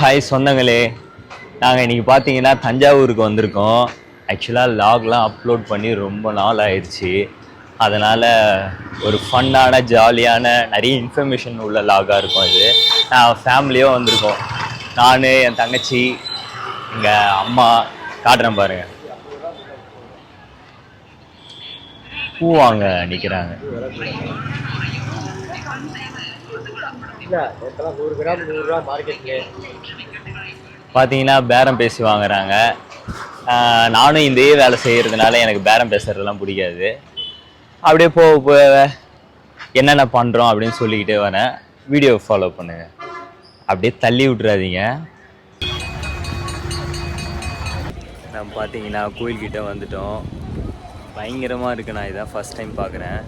Hi சொந்தங்களே. நாங்கள் இன்றைக்கி பார்த்தீங்கன்னா தஞ்சாவூருக்கு வந்திருக்கோம். ஆக்சுவலாக லாக்லாம் அப்லோட் பண்ணி ரொம்ப நாள் ஆயிடுச்சு. அதனால் ஒரு ஃபன்னான ஜாலியான நிறைய இன்ஃபர்மேஷன் உள்ள லாகாக இருக்கும் இது. நான் ஃபேமிலியாக வந்திருக்கோம். நான் என் தங்கச்சி எங்கள் அம்மா காட்டுறேன் பாருங்கள் பூ வாங்க நிற்கிறாங்க பார்த்தீங்கன்னா பேரம் பேசி வாங்குறாங்க. நானும் இதே வேலை செய்கிறதுனால எனக்கு பேரம் பேசுறதுலாம் பிடிக்காது. அப்படியே போக போக என்னென்ன பண்ணுறோம் அப்படின்னு சொல்லிக்கிட்டே வரேன். வீடியோ ஃபாலோ பண்ணுங்க. அப்படியே தள்ளி விட்றாதீங்க நம்ம பார்த்தீங்கன்னா கோயில்கிட்ட வந்துட்டோம். பயங்கரமாக இருக்கு. நான் இதான் ஃபஸ்ட் டைம் பார்க்குறேன்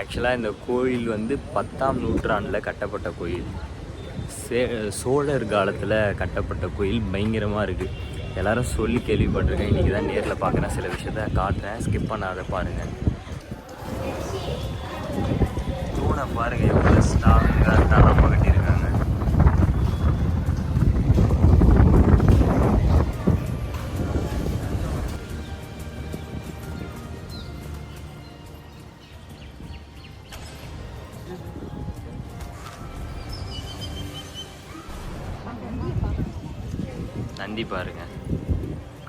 ஆக்சுவலாக இந்த கோயில் வந்து பத்தாம் நூற்றாண்டில் கட்டப்பட்ட கோயில். சே சோழர் காலத்தில் கட்டப்பட்ட கோயில் பயங்கரமாக இருக்குது எல்லாரும் சொல்லி கேள்விப்பட்டிருக்கேன். இன்றைக்கி தான் நேரில் பார்க்குறேன் சில விஷயத்த காட்டுறேன். ஸ்கிப் பண்ணாத பாருங்கள் தூணை பாருங்கள் எவ்வளோ ஸ்டாங்காக தலை கட்டியிருக்காங்க நந்தி பாருங்க.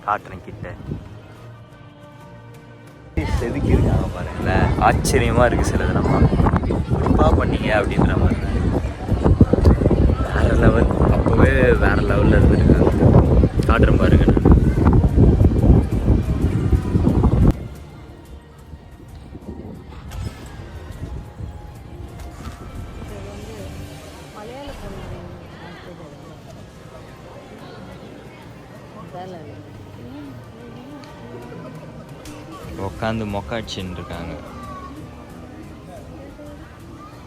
காட்டுறேன் கிட்ட. செதுக்கி இருக்காங்க பாருங்களேன். ஆச்சரியமா இருக்கு சிலதெல்லாம் குறிப்பா பண்ணீங்க அப்படின்ற மாதிரி. உட்காந்து மொக்காட்சின்னு இருக்காங்க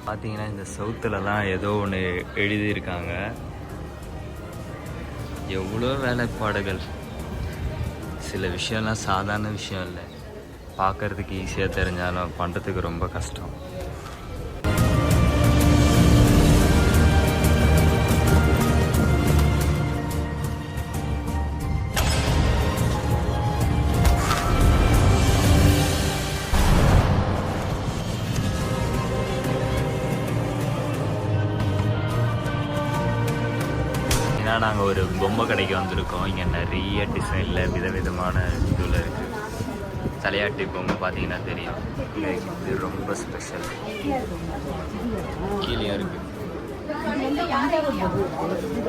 பார்த்தீங்கன்னா இந்த சவுத்துலலாம் ஏதோ ஒன்று எழுதியிருக்காங்க. எவ்வளோ வேலைப்பாடுகள். சில விஷயம்லாம் சாதாரண விஷயம் இல்லை. பார்க்கறதுக்கு ஈஸியாக தெரிஞ்சாலும் பண்ணுறதுக்கு ரொம்ப கஷ்டம். ஏன்னா நாங்கள் ஒரு பொம்மை கடைக்கு வந்திருக்கோம். இங்கே நிறைய டிசைனில் விதவிதமான இதில் இருக்குது தலையாட்டி பொம்மை பார்த்தீங்கன்னா தெரியும். இது ரொம்ப ஸ்பெஷல் கீழே இருக்கு.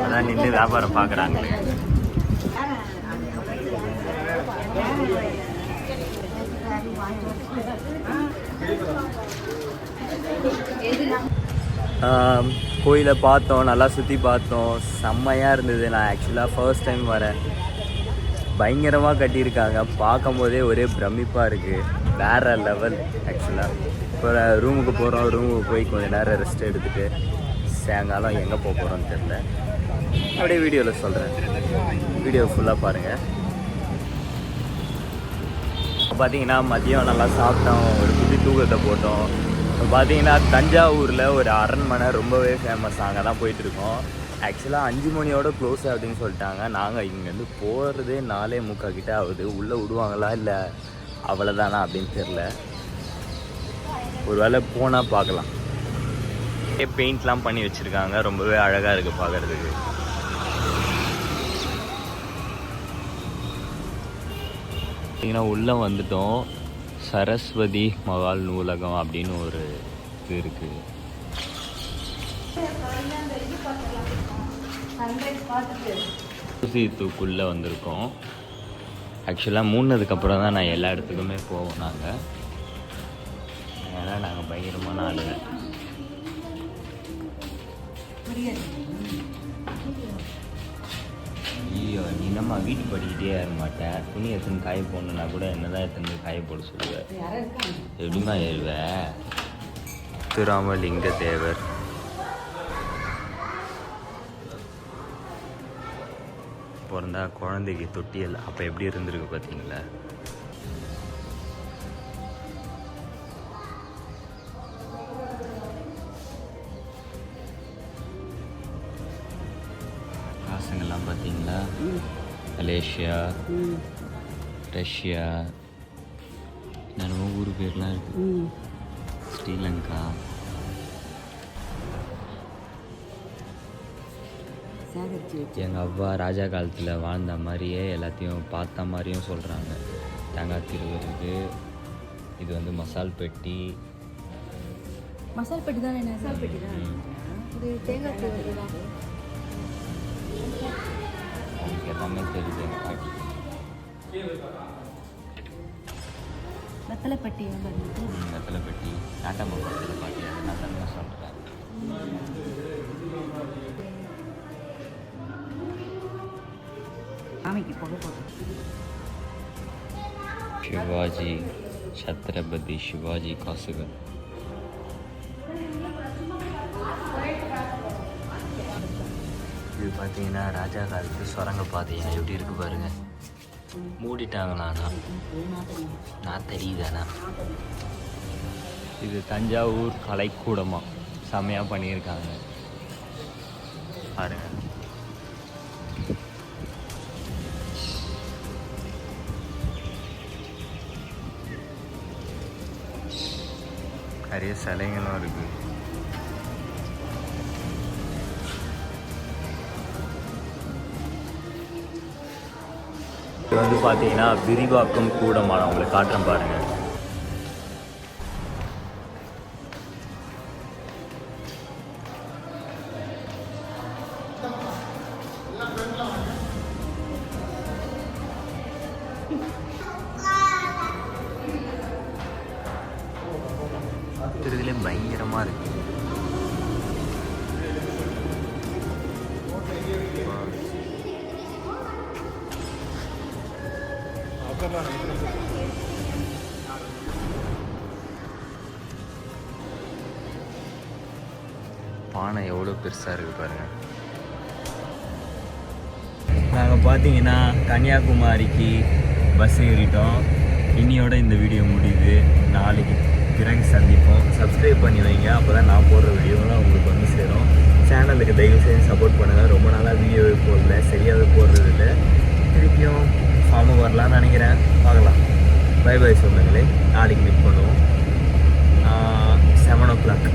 அதான் நின்று வியாபாரம் பார்க்குறாங்களே ஆம், கோயிலை பார்த்தோம் நல்லா சுற்றி பார்த்தோம். செம்மையாக இருந்தது. நான் ஆக்சுவலாக ஃபர்ஸ்ட் டைம் வரேன். பயங்கரமாக கட்டியிருக்காங்க. பார்க்கும்போதே ஒரே பிரமிப்பாக இருக்குது வேற லெவல் ஆக்சுவலாக இப்போ ரூமுக்கு போகிறோம் ரூமுக்கு போய் கொஞ்சம் நேரம் ரெஸ்ட் எடுத்துகிட்டு சாயங்காலம் எங்கே போக போகிறோன்னு தெரில அப்படியே வீடியோவில் சொல்கிறேன் வீடியோ ஃபுல்லாக பாருங்கள் பார்த்தீங்கன்னா மதியம் நல்லா சாப்பிட்டோம். ஒரு குட்டி தூக்கத்தை போட்டோம். பார்த்தீங்கன்னா தஞ்சாவூரில் ஒரு அரண்மனை ரொம்பவே ஃபேமஸ் அங்கே தான் போயிட்டுருக்கோம். ஆக்சுவலாக அஞ்சு மணியோட க்ளோஸ் அப்படின்னு சொல்லிட்டாங்க. நாங்கள் இங்கேருந்து போகிறதே நாலே முக்கால் கிட்டே ஆகுது. உள்ளே விடுவாங்களா இல்லை? அவ்வளோதானா அப்படின்னு தெரில ஒரு வேளை போனால் பார்க்கலாம் பெயிண்ட்லாம் பண்ணி வச்சுருக்காங்க. ரொம்பவே அழகாக இருக்குது பார்க்குறதுக்கு பார்த்தீங்கன்னா உள்ளே வந்துட்டோம். சரஸ்வதி மகால் நூலகம் அப்படின்னு ஒரு இது இருக்குது தூக்குள்ளே வந்திருக்கோம். ஆக்சுவலாக மூணுனதுக்கப்புறம் தான் நான் எல்லா இடத்துக்குமே போவோம் நாங்கள் ஏன்னா நாங்கள் பயங்கரமான ஆளுங்க. ஐயோ நீ நம்ம வீட்டு படிக்கிட்டே இருக்க மாட்டேன் துணி எத்தனை காய போடணுன்னா கூட என்னதான் எத்தனை காய போட சொல்லுவேன் எப்படிமா ஏறுவ திருராமலிங்க தேவர் பிறந்தா குழந்தைக்கு தொட்டியல் அப்போ எப்படி இருந்திருக்கு பார்த்தீங்களா மலேசியா ரஷ்யா என்னென்னமோ ஊர் பேர்லாம் இருக்கு. ஸ்ரீலங்கா. எங்கள் அப்பா ராஜா காலத்தில் வாழ்ந்த மாதிரியே எல்லாத்தையும் பார்த்த மாதிரியும் சொல்கிறாங்க தேங்காய் திருவருது இது வந்து மசால் பெட்டி. மசால் பெட்டி தானே மசால் பெட்டி தான். இது தேங்காய் திருவள்ளு தான் எனக்கு எல்லாமே தெரியுது எங்கள் பாட்டி வெத்தலை பெட்டி வந்து ம், வெத்தலை பெட்டி நாட்டம்மா படத்தில் பாட்டி அது நான் தான் சொல்கிறேன் சாமிக்கு புகை போட்டு சிவாஜி சத்ரபதி சிவாஜி காசுகள் பார்த்தீங்கன்னா ராஜா காலத்து சுரங்க பார்த்தீங்கன்னா எப்படி இருக்கு பாருங்க. மூடிட்டாங்களாண்ணா நான் தெரியுதாண்ணா? இது தஞ்சாவூர் கலைக்கூடமா? செம்மையாக பண்ணியிருக்காங்க. பாருங்க. நிறைய சிலைங்களும் இருக்குது இது வந்து பார்த்தீங்கன்னா விரிவாக்கம் கூடமான உங்களுக்கு காட்டுறேன் பாருங்க. இருக்கிறதுலே பயங்கரமாக இருக்கு. பானை எவ்வளோ பெருசாக இருக்குது பாருங்கள் நாங்கள் பார்த்தீங்கன்னா கன்னியாகுமரிக்கு பஸ் ஏறிட்டோம். இன்னியோட இந்த வீடியோ முடியுது. நாளைக்கு பிறகு சந்திப்போம். சப்ஸ்கிரைப் பண்ணி வைங்க. அப்போ தான் நான் போடுற வீடியோலாம் உங்களுக்கு வந்து சேரும். சேனலுக்கு தயவு செய்து சப்போர்ட் பண்ணுங்கள் ரொம்ப நாளாக வீடியோவே போடல. சரியாகவே போடுறதில்ல திருப்பியும் ஃபார்முக்கு வரலாம்னு நினைக்கிறேன். பார்க்கலாம். பை பை சொந்தங்களே நாளைக்கு மீட் பண்ணுவோம். செவன் ஓ கிளாக்